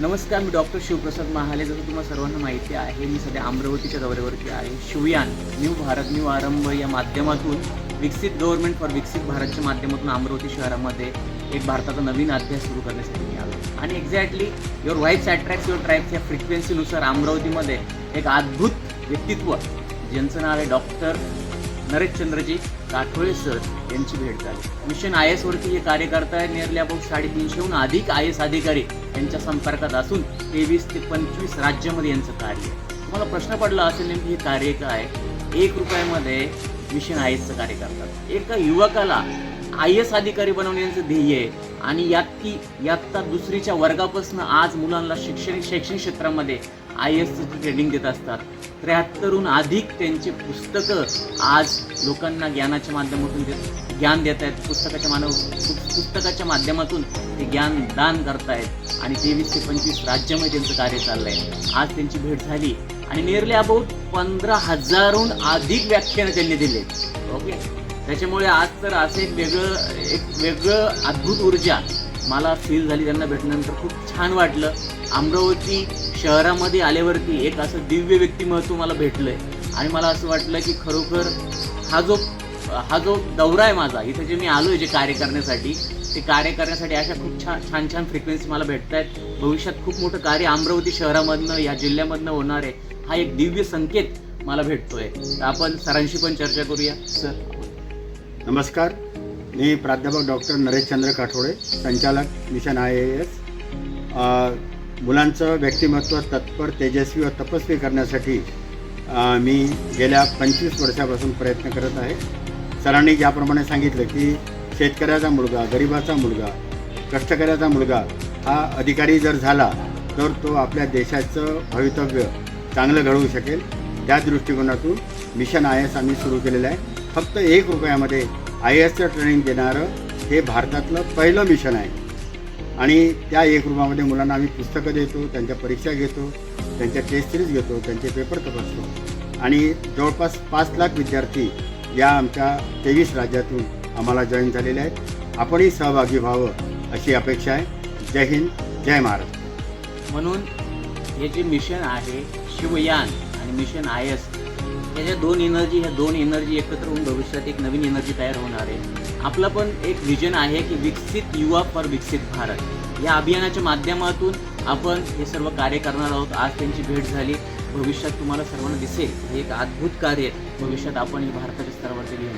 नमस्कार मी डॉक्टर शिवप्रसाद महाले. जसं तुम्हाला सर्वांना माहिती आहे मी सध्या अमरावतीच्या दौऱ्यावरती आहे. शिवयान न्यू भारत न्यू आरंभ या माध्यमातून विकसित गव्हर्नमेंट फॉर विकसित भारतच्या माध्यमातून अमरावती शहरामध्ये एक भारताचा नवीन अध्याय सुरू करण्यासाठी मी आलो आणि exactly your vibes attract your tribes या फ्रिक्वेन्सीनुसार अमरावतीमध्ये एक अद्भुत व्यक्तित्व ज्यांचं नाव आहे डॉक्टर नरेशचंद्रजी राठोळे सर यांची भेट झाली. मिशन आय एस वरती कार्यकर्ता कार्य करताय नियरली अबाउट साडेतीनशेहून अधिक आय एस अधिकारी यांच्या संपर्कात असून तेवीस ते पंचवीस राज्यामध्ये यांचं कार्य आहे. तुम्हाला प्रश्न पडला असेल नेमकी हे कार्य काय? एक रुपयामध्ये मिशन आय एसचं कार्य करतात. एका युवकाला आय एस अधिकारी बनवण्याचं ध्येय आहे. आणि यात ती यात्ता दुसरीच्या वर्गापासून आज मुलांना शैक्षणिक शैक्षणिक क्षेत्रामध्ये आय एसचं ट्रेनिंग देत असतात. त्र्याहत्तरहून अधिक त्यांचे पुस्तकं आज लोकांना ज्ञानाच्या माध्यमातून देत ज्ञान देत आहेत पुस्तकाच्या मानव पुस्तकाच्या माध्यमातून ते ज्ञान दान करतायत. आणि तेवीस ते पंचवीस राज्यामध्ये त्यांचं कार्य चाललं आहे आज त्यांची भेट झाली. आणि नियरली अबाउट पंधरा हजारहून अधिक व्याख्यानं त्यांनी दिले ओके? त्याच्यामुळे आज तर असं एक वेगळं एक वेगळं अद्भुत ऊर्जा मला फील झाली त्यांना भेटल्यानंतर. खूप छान वाटलं. अमरावती शहरामध्ये आल्यावरती एक असं दिव्य व्यक्तिमत्व मला भेटलं आहे आणि मला असं वाटलं की खरोखर हा जो हा जो दौरा आहे माझा इथे जे मी आलो आहे जे कार्य करण्यासाठी ते कार्य करण्यासाठी अशा खूप छान छान छान फ्रिक्वेन्सी मला भेटत आहेत भविष्यात खूप मोठं कार्य अमरावती शहरामधनं या जिल्ह्यामधनं होणार आहे. हा एक दिव्य संकेत मला भेटतोय. तर आपण सरांशी पण चर्चा करूया. सर नमस्कार. मी प्राध्यापक डॉक्टर नरेशचंद्र काठोडे संचालक मिशन आय ए एस. मुलांचं व्यक्तिमत्व तत्पर तेजस्वी व तपस्वी करण्यासाठी मी गेल्या पंचवीस वर्षापासून प्रयत्न करत आहे. सरांनी ज्याप्रमाणे सांगितलं की शेतकऱ्याचा मुलगा गरिबाचा मुलगा कष्टकऱ्याचा मुलगा हा अधिकारी जर झाला तर तो आपल्या देशाचं भवितव्य चांगलं घडवू शकेल. त्या दृष्टिकोनातून मिशन आय एस आम्ही सुरू केलेलं आहे. फक्त एक रुपयामध्ये आय एसचं ट्रेनिंग देणारं हे भारतातलं पहिलं मिशन आहे. आणि त्या एक रूमामध्ये मुलांना आम्ही पुस्तकं देतो त्यांच्या परीक्षा घेतो त्यांच्या टेस्ट सिरीज घेतो त्यांचे पेपर तपासतो. आणि जवळपास पाच लाख विद्यार्थी या आमच्या तेवीस राज्यातून आम्हाला जॉईन झालेले आहेत. आपणही सहभागी व्हावं अशी अपेक्षा आहे. जय हिंद जय महाराष्ट्र. म्हणून हे जे मिशन आहे शिवयान आणि मिशन आय एस याच्या दोन एनर्जी ह्या दोन एनर्जी एकत्र होऊन भविष्यात एक नवीन एनर्जी तयार होणार आहे. आपलं पण एक विजन आहे की विकसित युवा फॉर विकसित भारत. या अभियानाच्या माध्यमातून आपण हे सर्व कार्य करणार आहोत. आज त्यांची भेट झाली. भविष्यात तुम्हाला सर्वांना दिसेल. हे एक अद्भुत कार्य भविष्यात आपण हे भारताच्या स्तरावरती घेऊन